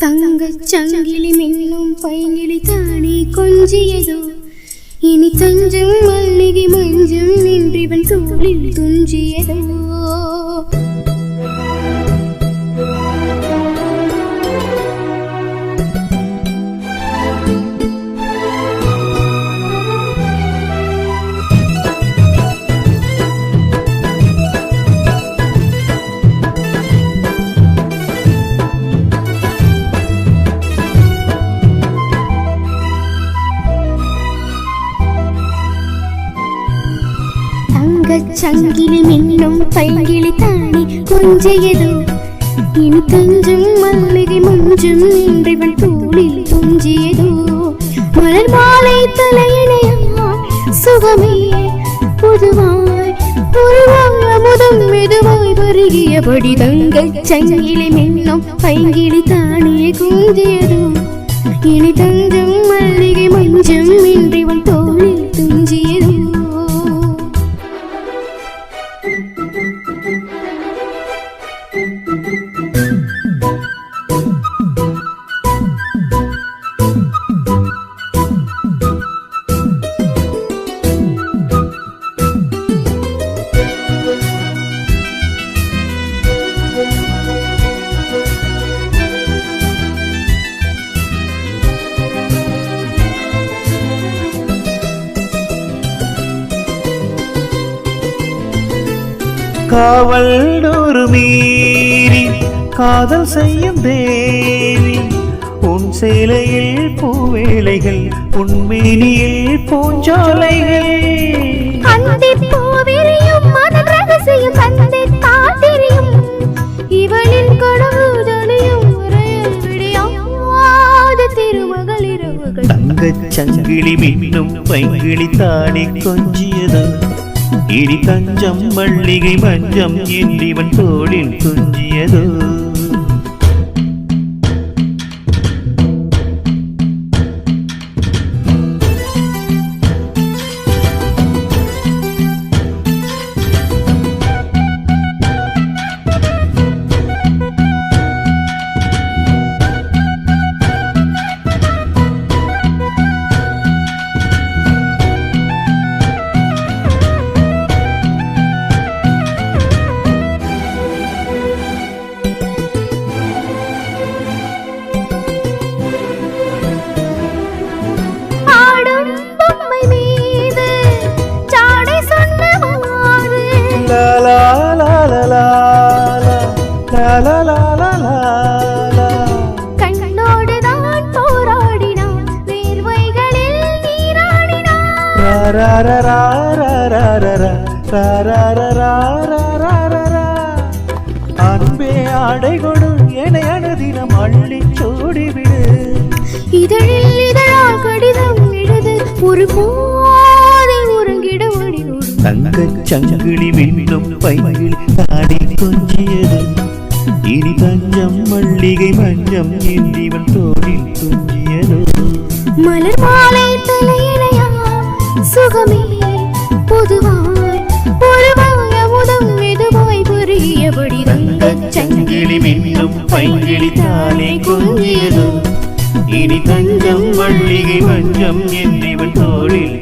தங்கச் சங்கிலி மின்னும் பைங்கிலி தானே கொஞ்சியதோ? இனி தஞ்சம் மல்லிகை மஞ்சம் நின்றிவன் தோளில் துஞ்சியதோ? சங்கிலி மின்னும் பைங்கிளி தானே கொஞ்சியதோ. இனி தஞ்சும் மல்லிகை மஞ்சம் நின்றிவன் தோளில் துஞ்சியதோ மலர் மாலை தலையணையா சுகமே பொதுவாய். புதுவாய் அமுதம் மெதுவாய் வருகியபடி தங்கள் சங்கிலி மின்னும் பைங்கிலி தானே குஞ்சியதோ. இனி தஞ்சும் மல்லிகை மஞ்சம் காவல் நொறுமீ காதல் செய்யும் தேவி. உன் சேலையில் பூவேளைகள் உண்மேனியில் பூஞ்சோலைகள். அந்தி பூவிரியும் மன ரகசியம் தந்தை காத்திரியும் இவளின் கடவுதலையும் தங்கச் சங்கிலி மின்னும் பைங்கிளி தாடி கொஞ்சியதான் ഇനി കഞ്ചം വള്ളികൈ മഞ്ചം എന്നിവൻ തോളിൽ തുഞ്ചിയതോ அன்பே ஆடை கொடு என அனுதினம் அள்ளி சூடிவிடு. இதழில் இதழா கடிதம் எழுது ஒரு போதை உறங்கிட வழியோடு தங்கச் சங்கிலி மின்னும் பையில் தாடி கொஞ்சியது. இனி தஞ்சம் மல்லிகை மஞ்சம் என்றிவன் தோளில் துஞ்சியதோ மலர் மாலை பொதுவாய் பொறுவாய் அமுதம் மெதுவாய் புரியபடி தங்கச் சங்கிலி மின்னும் பைங்கிளி தானே கொஞ்சியதோ இனி தஞ்சம் மஞ்சம் தோளில்